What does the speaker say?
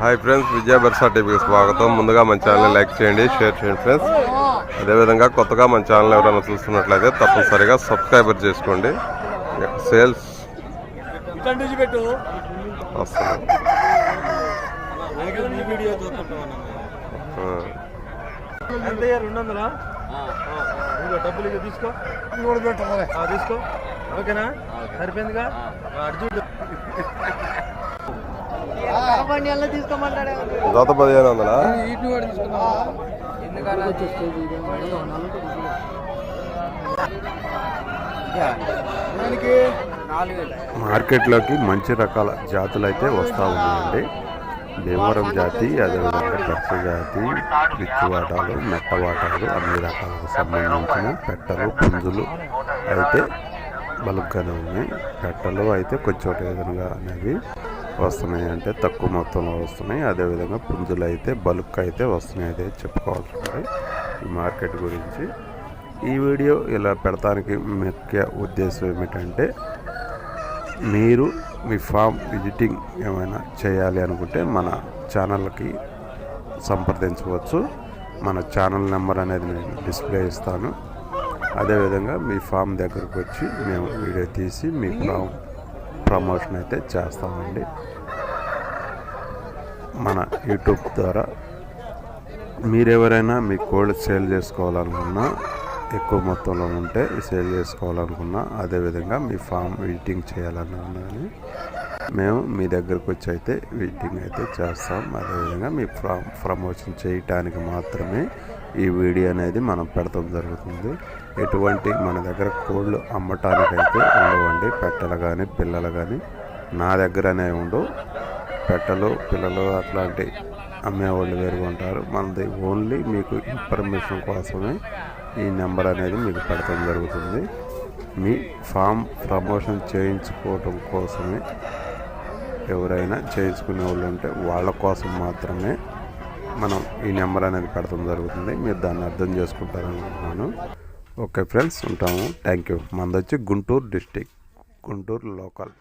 Hi friends విజయ బర్సా టీవీకి స్వాగతం. ముందుగా మన ఛానల్ లైక్ చేయండి షేర్ చేయండి ఫ్రెండ్స్. అదేవిధంగా కొత్తగా మన ఛానల్ ఎవరైనా చూస్తున్నట్లయితే తప్పనిసరిగా సబ్స్క్రైబర్ చేసుకోండి. సేల్స్. వస్తుంది. ఇదిగో డబ్బులు ఇక తీసుకో. ఆ, తీసుకో. ఓకేనా? సరిపోయిందిగా? తీసుకోమంటాడే? జత పదిహేను వందలా? మార్కెట్లోకి మంచి రకాల జాతులు అయితే వస్తూ ఉన్నాయండి. భీమవరం జాతి అదేవిధంగా పెట్ట జాతి పిచ్చివాటాలు మెట్టవాటాలు అన్ని రకాలకు సంబంధించిన పెట్టలు పుంజులు అయితే బలుగ్గానే ఉన్నాయి. పెట్టలు అయితే కొంచెం విధంగా అనేవి వస్తున్నాయి అంటే తక్కువ మొత్తంలో వస్తున్నాయి. అదేవిధంగా పుంజులు అయితే బల్క్ అయితే వస్తున్నాయి అయితే చెప్పుకోవాల్సి ఉంది ఈ మార్కెట్ గురించి ఈ వీడియో ఇలా పెడతానికి ముఖ్య ఉద్దేశం ఏమిటంటే మీరు మీ ఫామ్ విజిటింగ్ ఏమైనా చేయాలి అనుకుంటే మన ఛానల్కి సంప్రదించవచ్చు. మన ఛానల్ నెంబర్ అనేది నేను డిస్ప్లే ఇస్తాను. అదేవిధంగా మీ ఫామ్ దగ్గరకు వచ్చి మేము వీడియో తీసి మీ ఫామ్ ప్రమోషన్ అయితే చేస్తామండి. మన యూట్యూబ్ ద్వారా మీరెవరైనా మీ కోల్డ్ సేల్ చేసుకోవాలనుకున్నా ఎక్కువ మొత్తంలో ఉంటే సేల్ చేసుకోవాలనుకున్నా అదేవిధంగా మీ ఫామ్ విజిటింగ్ చేయాలనుకున్నా కానీ మేము మీ దగ్గరకు వచ్చి అయితే విజిటింగ్ అయితే చేస్తాం. అదేవిధంగా మీ ఫామ్ ప్రమోషన్ చేయటానికి మాత్రమే ఈ వీడియో అనేది మనం పెడతాం జరుగుతుంది. ఎటువంటి మన దగ్గర కోళ్ళు అమ్మటానికైతే ఉండవండి. పెట్టలు కానీ పిల్లలు కానీ నా దగ్గరనే ఉండవు. పెట్టలు పిల్లలు అట్లాంటి అమ్మేవాళ్ళు వేరుగా ఉంటారు. మనది ఓన్లీ మీకు ఇన్ఫర్మేషన్ కోసమే ఈ నెంబర్ అనేది మీకు పెడతాం జరుగుతుంది. మీ ఫామ్ ప్రమోషన్ చేయించుకోవటం కోసమే ఎవరైనా చేయించుకునే వాళ్ళు ఉంటే వాళ్ళ కోసం మాత్రమే మనం ఈ నెంబర్ అనేది పెడతాం జరుగుతుంది. మీరు దాన్ని అర్థం చేసుకుంటారనుకుంటున్నాను. ఓకే ఫ్రెండ్స్ ఉంటాము. Thank you. మనది వచ్చి గుంటూరు డిస్టిక్ గుంటూరు లోకల్.